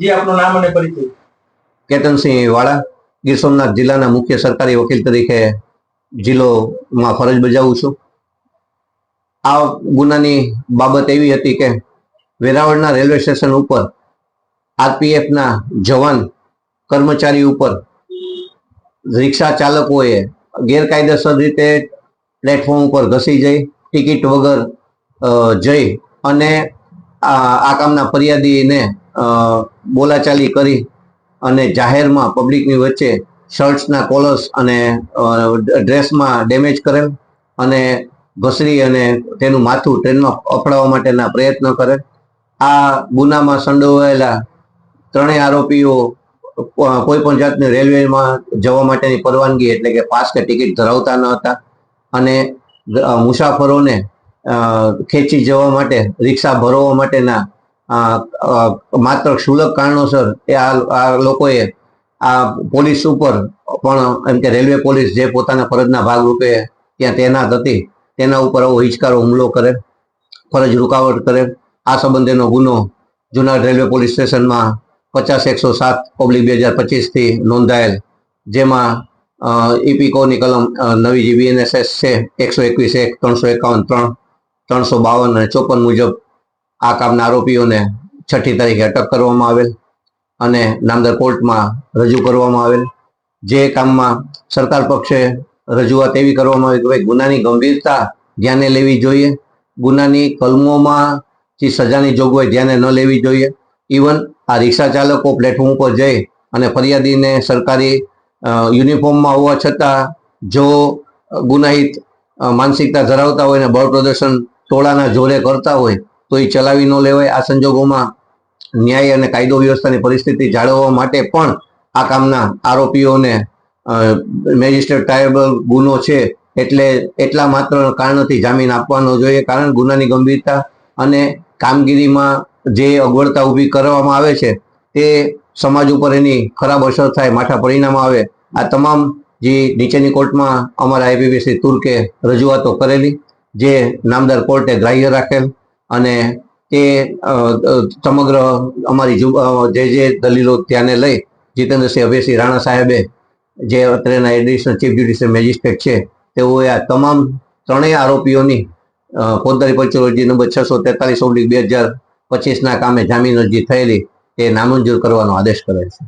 જી આપનું નામ અને પરિચય. કેતનસિંહ વાળા, ગીર સોમનાથ જિલ્લાના મુખ્ય સરકારી વકીલ તરીકે જિલ્લોમાં ફરજ બજાવું છું. આ ગુનાની બાબત એવી હતી કે વેરાવળના રેલવે સ્ટેશન ઉપર આરપીએફના જવાન કર્મચારી ઉપર રિક્ષા ચાલકોએ ગેરકાયદેસર રીતે પ્લેટફોર્મ ઉપર ઘસી જઈ, ટિકિટ વગર જઈ અને આ કામના ફરિયાદીને બોલાચાલી કરી અને જાહેરમાં પબ્લિકની વચ્ચે શર્ટ્સના કોલર્સ અને ડ્રેસમાં ડેમેજ કરેલ અને ઘસરી અને તેનું માથું ટ્રેનમાં અફડાવવા માટેના પ્રયત્ન કરે આ ગુનામાં સંડોવાયેલા ત્રણેય આરોપીઓ કોઈ પણ જાતની રેલવેમાં જવા માટેની પરવાનગી એટલે કે પાસ કે ટિકિટ ધરાવતા ન હતા અને મુસાફરોને ખેંચી જવા માટે, રિક્ષા ભરવા માટેના માત્ર ક્ષુલક કારણોસર એ આ લોકોએ આ પોલીસ ઉપર પણ એમ કે રેલવે પોલીસ જે પોતાના ફરજના ભાગરૂપે ત્યાં તૈનાત હતી, તેના ઉપર આવો હિચકારો હુમલો કરે, ફરજ રૂકાવટ કરે. આ સંબંધેનો ગુનો જુનાગઢ રેલવે પોલીસ સ્ટેશનમાં પચાસ એકસો સાત ઓબ્લિક બે હજાર પચીસથી નોંધાયેલ, જેમાં ઇપિકોની કલમ નવી જે બીએનએસએસ છે, એકસો એકવીસ એક, ત્રણસો એકાવન ત્રણ, ત્રણસો બાવન અને ચોપન મુજબ આ કામના આરોપીઓને છઠ્ઠી તારીખે અટક કરવામાં આવેલ અને નામદાર કોર્ટમાં રજૂ કરવામાં આવેલ. જે કામમાં સરકાર પક્ષે રજૂઆત એવી કરવામાં આવી કે ભાઈ ગુનાની ગંભીરતા ધ્યાને લેવી જોઈએ. ગુનાની કલમોમાં જે સજાની જોગવાઈ ધ્યાને ન લેવી જોઈએ. ઇવન આ રિક્ષા ચાલકો પ્લેટફોર્મ ઉપર જઈ અને ફરિયાદીને સરકારી યુનિફોર્મમાં હોવા છતાં જો ગુનાહિત માનસિકતા ધરાવતા હોય અને બળ પ્રદર્શન ટોળાના જોરે કરતા હોય તો એ ચલાવી ન લેવાય. આ સંજોગોમાં ન્યાય અને કાયદો વ્યવસ્થાની પરિસ્થિતિ જાળવવા માટે પણ આ કામના આરોપીઓને મેજિસ્ટ્રેટ ટ્રાયબલ ગુનો છે એટલે એટલા માત્ર કારણથી જામીન આપવાનો જોઈએ. કારણ ગુનાની ગંભીરતા અને કામગીરીમાં જે અગવડતા ઊભી કરવામાં આવે છે, તે સમાજ ઉપર એની ખરાબ અસર થાય, માઠા પરિણામ આવે. આ તમામ જે નીચેની કોર્ટમાં અમારા આઈપીપીસી તુર્કે રજૂઆતો કરેલી, જે નામદાર કોર્ટે ગ્રાહ્ય રાખેલ અને તે સમગ્ર અમારી જે જે દલીલો ત્યાંને લઈ જીતેન્દ્રસિંહ અભયસિંહ રાણા સાહેબે, જે અત્રેના એડિશનલ ચીફ જ્યુડિશિયલ મેજિસ્ટ્રેટ છે, તેઓએ આ તમામ ત્રણેય આરોપીઓની ફોજદારી પંચોલોજી નંબર છસો તેતાલીસ ઓબ્લિક બે હજાર પચીસના કામે જામીન અરજી થયેલી તે નામંજૂર કરવાનો આદેશ કરે છે.